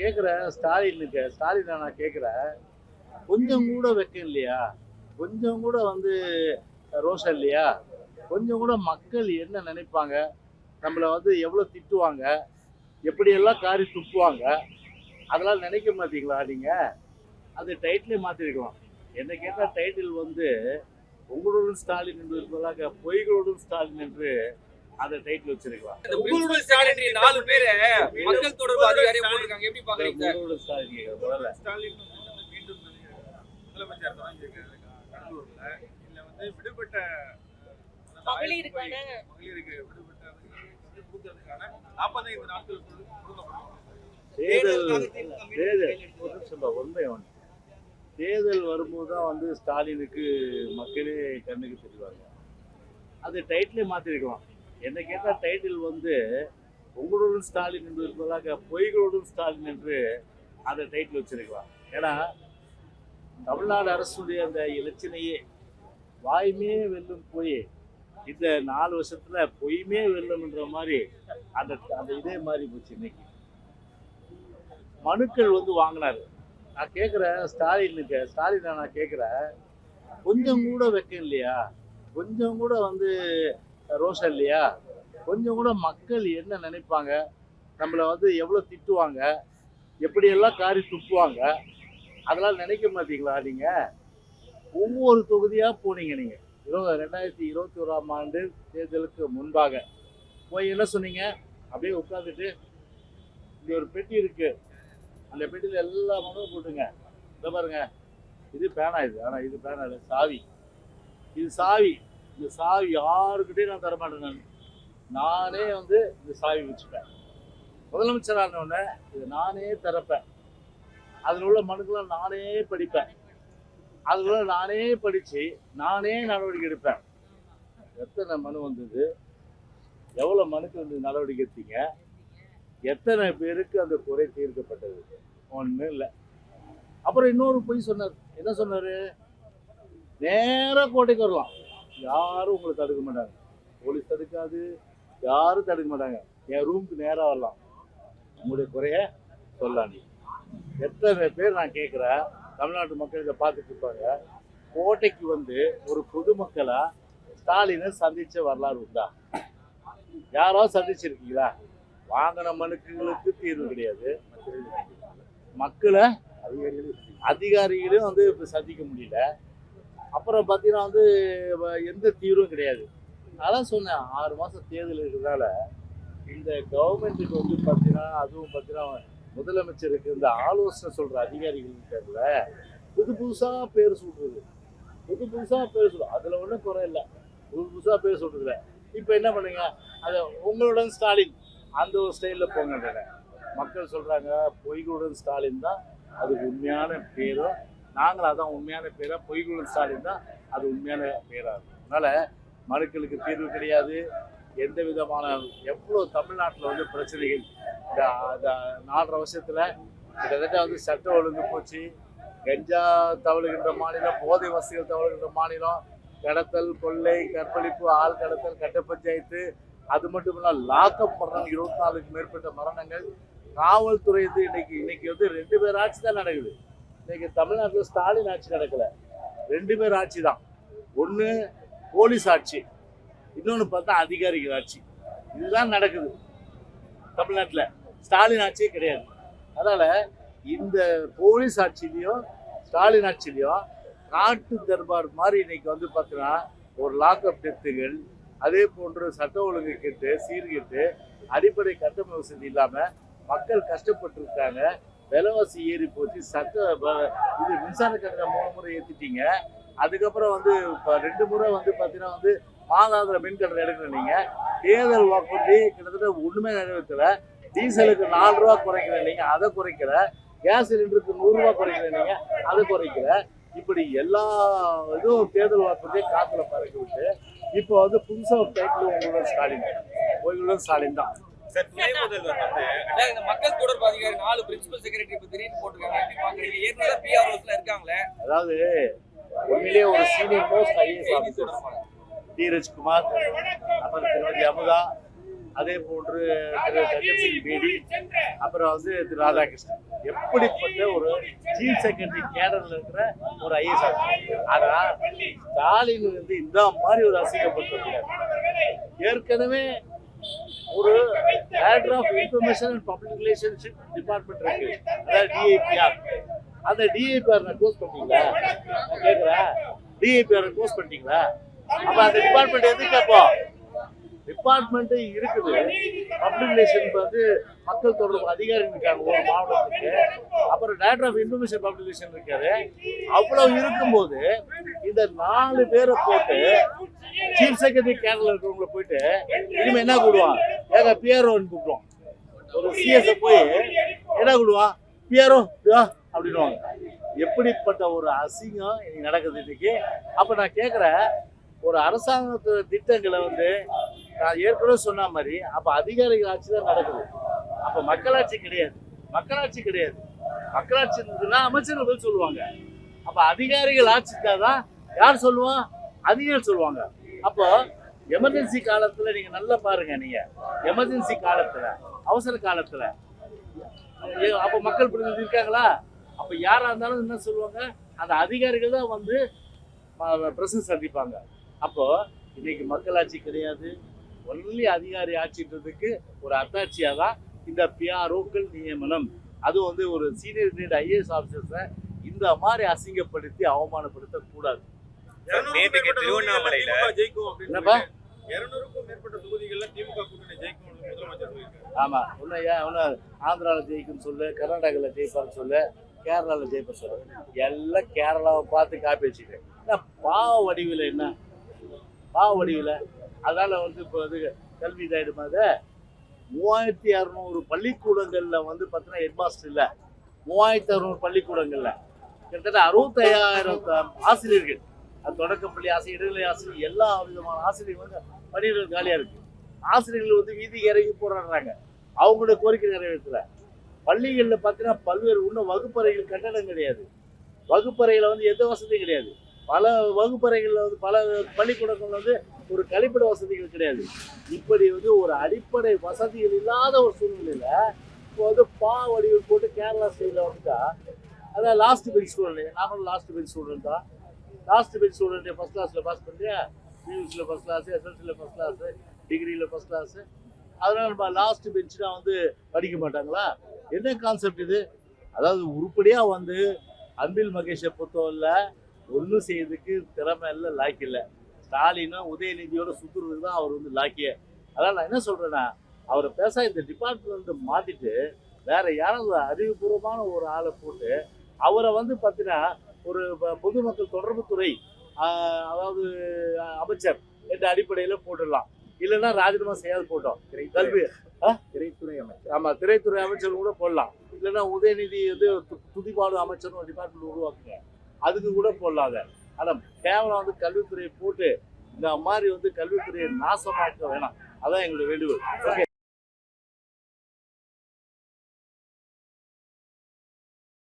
கேட்குறேன் ஸ்டாலினுக்கு ஸ்டாலினை நான் கேட்குறேன் கொஞ்சம் கூட வெக்கம் இல்லையா? கொஞ்சம் கூட வந்து ரோஷம் இல்லையா? கொஞ்சம் கூட மக்கள் என்ன நினைப்பாங்க? நம்மளை வந்து எவ்வளோ திட்டுவாங்க? எப்படியெல்லாம் காரி துப்புவாங்க? அதெல்லாம் நினைக்க மாட்டீங்களா நீங்கள் அது டைட்டிலே மாற்றிருக்கலாம் என்ன கேட்டால் டைட்டில் வந்து உங்களுடன் ஸ்டாலின் என்று இருப்பதாக பொய்களுடன் ஸ்டாலின் என்று அந்த டைட்டில் வச்சிருக்கலாம். இந்த பிரின்சிபல் ஸ்டாலின் நாலு பேரு மக்கள் தொடர்பு அதிகாரியை போட்டிருக்காங்க. எப்படி பாக்குறீங்க ஸ்டாலின் முதல்ல ஸ்டாலின் மீண்டும் முதலமைச்சர் தொடங்கியிருக்காரு கடலூர்ல. இதுல வந்து விடுபட்ட மகளிருக்கான மகளிருக்கு கொடுக்கறதுக்கான நாற்பத்தைந்து கொடுக்கப்படும். தேர்தல் உண்மை ஒன்று தேர்தல் வரும்போது தான் வந்து ஸ்டாலினுக்கு மக்களே கண்ணுக்கு தெரிவாங்க. அது டைட்டிலே மாற்றிருக்கலாம் என்னை கேட்டால் டைட்டில் வந்து உங்களுடன் ஸ்டாலின் என்று இருப்பதாக பொய்களுடன் ஸ்டாலின் என்று அந்த டைட்டில் வச்சிருக்கலாம். ஏன்னா தமிழ்நாடு அரசுடைய அந்த இலச்சினையே வாய்மே வெல்லும் பொய் இந்த நாலு வருஷத்துல பொய்மே வெல்லும்ன்ற மாதிரி அந்த அந்த இதே மாதிரி போச்சு இன்னைக்கு. மனுக்கள் வந்து வாங்கினாரு. நான் கேட்குறேன் ஸ்டாலினுக்கு ஸ்டாலினை நான் கேட்குறேன் கொஞ்சம் கூட வைக்க இல்லையா கொஞ்சம் கூட வந்து ரோஷம் இல்லையா? கொஞ்சம் கூட மக்கள் என்ன நினைப்பாங்க? நம்மளை வந்து எவ்வளோ திட்டுவாங்க? எப்படியெல்லாம் காரி துப்புவாங்க? அதெல்லாம் நினைக்க மாட்டீங்களா நீங்கள் ஒவ்வொரு தொகுதியாக போனீங்க நீங்கள் இருபது ரெண்டாயிரத்தி இருபத்தி ஓராம் ஆண்டு தேர்தலுக்கு முன்பாக போய் என்ன சொன்னீங்க? அப்படியே உட்காந்துட்டு இங்கே ஒரு பெட்டி இருக்குது அந்த பெட்டியில் எல்லா மனுவும் போட்டுங்க இதை பாருங்க. இது பேனா இது. ஆனால் இது பேனா இல்லை சாவி. இது சாவி. இந்த சாவி யாருக்கிட்டையும் நான் தரமாட்டேன் நான். நானே வந்து இந்த சாவி வச்சுப்பேன். முதலமைச்சர் ஆனவுடனே இதை இது நானே திறப்பேன். அதில் உள்ள மனுக்கெல்லாம் நானே படிப்பேன். அதில் உள்ள நானே படித்து நானே நடவடிக்கை எடுப்பேன். எத்தனை மனு வந்தது? எவ்வளோ மனுக்கு வந்து நடவடிக்கை எடுத்தீங்க? எத்தனை பேருக்கு அந்த குறை தீர்க்கப்பட்டது? ஒன்றும் இல்லை. அப்புறம் இன்னொரு பொய் சொன்னார். என்ன சொன்னார்? நேராக கோட்டைக்கு வரலாம். யாரும் உங்களை தடுக்க மாட்டாங்க. போலீஸ் தடுக்காது யாரும் தடுக்க மாட்டாங்க. என் ரூமுக்கு நேராக வரலாம். உங்களுடைய குறைய சொல்லலாம் நீ எத்தனை பேர் நான் கேட்குறேன் தமிழ்நாட்டு மக்கள் இதை பார்த்துட்டு இருப்பாங்க. கோட்டைக்கு வந்து ஒரு பொதுமக்களை ஸ்டாலினை சந்திச்ச வரலாறு உண்டா? யாரோ சந்திச்சிருக்கீங்களா? வாங்கின மனுக்களுக்கு தீர்வு கிடையாது. மக்களை அதிகாரிகளையும் வந்து இப்போ சந்திக்க முடியல. அப்புறம் பார்த்தீங்கன்னா வந்து எந்த தீர்வும் கிடையாது. அதான் சொன்னேன் ஆறு மாதம் தேர்தல் இருக்கிறதால இந்த கவர்மெண்ட்டுக்கு வந்து பார்த்தீங்கன்னா அதுவும் பார்த்தீங்கன்னா முதலமைச்சருக்கு இந்த ஆலோசனை சொல்கிற அதிகாரிகள் இருக்காங்கல்ல புது புதுசாக பேர் சொல்கிறது புது புதுசாக பேர் சொல்லுவோம் அதில் ஒன்றும் குறை இல்லை. புது புதுசாக பேர் சொல்கிறதுல இப்போ என்ன பண்ணுங்க? அதை உங்களுடன் ஸ்டாலின் அந்த ஒரு ஸ்டைலில் போங்கன்றேன். மக்கள் சொல்கிறாங்க பொய்களுடன் ஸ்டாலின் தான் அதுக்கு உண்மையான பேரும் நாங்களும் அதான் உண்மையான பேராக பொய்களுடன் ஸ்டாலின் தான் அது உண்மையான பேராக இருக்கும். அதனால் மனுக்களுக்கு தீர்வு கிடையாது. எந்த விதமான எவ்வளோ தமிழ்நாட்டில் வந்து பிரச்சனைகள்? இந்த இந்த நாலரை வருஷத்தில் கிட்டத்தட்ட வந்து சட்டம் ஒழுங்கு போச்சு. கஞ்சா தவழுகின்ற மாநிலம் போதை வசதிகள் தவழுகின்ற மாநிலம் கடத்தல் கொள்ளை கற்பழிப்பு ஆள் கடத்தல் கட்ட பஞ்சாயத்து அது மட்டும் இல்ல லாக்அப் மரணம் இருபத்தி நாலுக்கு மேற்பட்ட மரணங்கள். காவல்துறை வந்து இன்னைக்கு இன்னைக்கு வந்து ரெண்டு பேர் ஆட்சி தான் நடக்குது. இன்னைக்கு தமிழ்நாட்டில் ஸ்டாலின் ஆட்சி நடக்கல. ரெண்டு பேர் ஆட்சி தான் ஒன்று போலீஸ் ஆட்சி இன்னொன்று பார்த்தா அதிகாரிகள் ஆட்சி. இதுதான் நடக்குது தமிழ்நாட்டில். ஸ்டாலின் ஆட்சியே கிடையாது. அதனால் இந்த போலீஸ் ஆட்சிலையும் ஸ்டாலின் ஆட்சிலையும் காட்டு தர்பார் மாதிரி இன்னைக்கு வந்து பார்த்தீங்கன்னா ஒரு லாக்அப் டெத்துகள் அதே போன்று சட்ட ஒழுங்கு கெட்டு சீர்கெட்டு அடிப்படை கட்டமைப்பு வசதி இல்லாமல் மக்கள் கஷ்டப்பட்டு இருக்காங்க விலைவாசி ஏறி போச்சு. சட்ட இது மின்சார கட்டணம் மூணு முறை ஏற்றிட்டீங்க அதுக்கப்புறம் வந்து இப்போ ரெண்டு முறை வந்து பார்த்தீங்கன்னா வந்து மாதாந்திர மின் கட்டணம் எடுக்கணும் நீங்கள் தேர்தல் வாக்குறுதி கிட்டத்தட்ட ஒன்றுமே நிறைவேற்றல. டீசலுக்கு நாலு ரூபா குறைக்கிற நீங்கள் அதை குறைக்கிற கேஸ் சிலிண்டருக்கு நூறுரூவா குறைக்கிற நீங்கள் அதை குறைக்கிற இப்படி எல்லா இதுவும் தேர்தல் வாக்குறுதியை காற்றுல பறக்க விட்டு இப்போ வந்து புதுசாக ஒரு டைட்டில் உங்களுடன் ஸ்டாலின். உங்களோட ஸ்டாலின் தான். இந்த மக்கள் தொடர்பு அதிகாரி நாலு பிரின்சிபல் செக்ரட்டரி இப்ப திடீர்னு போட்டிருக்காங்க. ஏற்கனவே பிஆர்ஓஸ்ல இருக்காங்களே. அதாவது உண்மையிலேயே ஒரு senior most IAS officer Dheeraj Kumar அப்புறம் திருமதி அமுதா அதே போன்று திரு கஜன் சிங் பேடி அப்புறம் வந்து திரு ராதாகிருஷ்ணன். எப்படிப்பட்ட ஒரு சீஃப் செக்ரட்டரி கேடர்ல இருக்கிற ஒரு ஐஏஎஸ் ஆனா ஸ்டாலின் வந்து இந்த மாதிரி ஒரு அசிங்கப்படுத்த ஏற்கனவே ஒரு director of information and public relationship department இருக்கு. அதாவது டிஐபிஆர் அந்த டிஐபிஆர் நான் க்ளோஸ் பண்ணிட்டீங்களா? நான் கேட்குறேன் டிஐபிஆர் க்ளோஸ் பண்ணிட்டீங்களா? அப்போ அந்த டிபார்ட்மெண்ட் எதுக்கு அப்போ? டிபார்ட்மெண்ட் இருக்குது. பப்ளிக் ரிலேஷன் வந்து மக்கள் தொடர்பு அதிகாரி இருக்காங்க ஒரு மாவட்டத்துக்கு. அப்புறம் director of information public relation இருக்காரு அவ்வளவு இருக்கும்போது இந்த நாலு பேரை போட்டு சீஃப் செக்ரட்டரி கேரளா இருக்கிறவங்களை போயிட்டு இனிமேல் என்ன கூடுவாங்க ஏங்க பிஆர்ஓன்னு கூப்பிடுவோம். ஒரு சிஎஸ் போய் என்ன கூடுவான் பிஆர்ஓ அப்படின்னுவாங்க. எப்படிப்பட்ட ஒரு அசிங்கம் இன்னைக்கு நடக்குது இன்னைக்கு? அப்ப நான் கேட்குறேன் ஒரு அரசாங்கத்து திட்டங்களை வந்து நான் ஏற்கனவே சொன்ன மாதிரி அப்ப அதிகாரிகள் ஆட்சி தான் நடக்குது. அப்ப மக்களாட்சி கிடையாது. மக்களாட்சி கிடையாது. மக்களாட்சி இருந்ததுன்னா அமைச்சர்கள் பதில் சொல்லுவாங்க. அப்ப அதிகாரிகள் ஆட்சி தான் யார் சொல்லுவான்? அதிகாரிகள் சொல்லுவாங்க. அப்போ எமர்ஜென்சி காலத்துல நீங்க நல்லா பாருங்க நீங்க. எமர்ஜென்சி காலத்துல அவசர காலத்துல. அப்ப மக்கள் பிரதிநிதி இருக்காங்களா? அப்ப யாரா இருந்தாலும் என்ன சொல்லுவாங்க? அந்த அதிகாரிகள் தான் வந்து பிரசன் சந்திப்பாங்க. அப்போ இன்னைக்கு மக்களாட்சி கிடையாது. ஒன்லி அதிகாரி ஆட்சின்றதுக்கு ஒரு அத்தாட்சியா தான் இந்த பிஆர்ஓக்கள் நியமனம். அது வந்து ஒரு சீனியர் கிரேட் ஐஏஎஸ் ஆஃபீஸர்ஸை இந்த மாதிரி அசிங்கப்படுத்தி அவமானப்படுத்த கூடாது நேற்றுக்கு திருவண்ணாமலையில ஜெயிக்கும் அப்படின்னு என்னப்பா? இருநூறுக்கும் மேற்பட்ட தொகுதிகள்ல திமுக கூட்டணி ஜெயிக்கும் முதலமைச்சர் ஆமா ஒன்னும் ஏன் ஆந்திராவில் ஜெயிக்குன்னு சொல்லு கர்நாடகாவில் ஜெயிப்பான்னு சொல்லு கேரளாவில் ஜெயிப்ப சொல்லு. எல்லாம் கேரளாவை பார்த்து காப்பி வச்சுக்கிறேன் என்ன பாவ வடிவில் என்ன? பாவ வடிவில். அதனால வந்து இப்போ இது கல்வி இதாயிடுமா அது? மூவாயிரத்தி அறநூறு பள்ளிக்கூடங்களில் வந்து பார்த்தீங்கன்னா ஹெட் மாஸ்டர் இல்லை. மூவாயிரத்தி அறநூறு பள்ளிக்கூடங்களில். கிட்டத்தட்ட அறுபத்தையாயிரம் ஆசிரியர்கள். அது தொடக்கப்பள்ளி ஆசிரியர் இடைநிலை ஆசிரியர் எல்லா விதமான ஆசிரியர் வந்து பணியிடங்கள் காலியாக இருக்கு. ஆசிரியர்கள் வந்து வீதி இறங்கி போராடுறாங்க. அவங்களோட கோரிக்கை நிறைவேற்றல. பள்ளிகளில் பார்த்தீங்கன்னா பல்வேறு இன்னும் வகுப்பறைகள் கட்டடம் கிடையாது. வகுப்பறையில் வந்து எந்த வசதியும் கிடையாது. பல வகுப்பறைகளில் வந்து பல பள்ளிக்கூடங்கள் வந்து ஒரு கழிப்பிட வசதிகள் கிடையாது. இப்படி வந்து ஒரு அடிப்படை வசதிகள் இல்லாத ஒரு சூழ்நிலையில் இப்போ வந்து பா வடிவில் போட்டு கேரளா ஸ்டைலில் வந்துட்டா அதான் லாஸ்ட் பெஞ்ச் ஸ்டூடெண்ட் நாங்களும் லாஸ்ட் பெஞ்ச் ஸ்டூடெண்ட் தான் லாஸ்ட் பெஞ்ச் ஸ்டூடெண்ட் ஃபஸ்ட் கிளாஸில் பாஸ் பண்ணியா பியூசியில் ஃபஸ்ட் கிளாஸு எஸ்எல்சியில் ஃபஸ்ட் கிளாஸு டிகிரியில் ஃபஸ்ட் கிளாஸு அதனால் நம்ம லாஸ்ட் பெஞ்சுனா வந்து படிக்க மாட்டாங்களா? என்ன கான்செப்ட் இது? அதாவது உருப்படியாக வந்து அன்பில் மகேஷை பொறுத்தவரையில் ஒன்றும் செய்யறதுக்கு திறமை இல்லை லாக்கி இல்லை. ஸ்டாலினும் உதயநிதியோட சுற்றுறதுக்கு தான் அவர் வந்து லாக்கிய அதனால் நான் என்ன சொல்கிறேன்னா அவரை பேச இந்த டிபார்ட்மெண்ட் மாற்றிட்டு வேறு யாராவது அறிவுபூர்வமான ஒரு ஆளை போட்டு அவரை வந்து பார்த்தீங்கன்னா ஒரு பொதுமக்கள் தொடர்புத்துறை அதாவது அமைச்சர் என்ற அடிப்படையில் போட்டுடலாம். இல்லைன்னா ராஜினாமா செய்யாது போட்டோம். கல்வி திரைத்துறை அமைச்சர். ஆமா திரைத்துறை அமைச்சர் கூட போடலாம். இல்லைன்னா உதயநிதி வந்து து- துதிபாடு அமைச்சர் ஒரு டிபார்ட்மெண்ட் உருவாக்குங்க. அதுக்கு கூட போடலாம் அதை ஆனா கேவலம் வந்து கல்வித்துறையை போட்டு இந்த மாதிரி வந்து கல்வித்துறையை நாசமாக்க வேணாம். அதான் எங்களுடைய வேண்டுகோள். ஓகே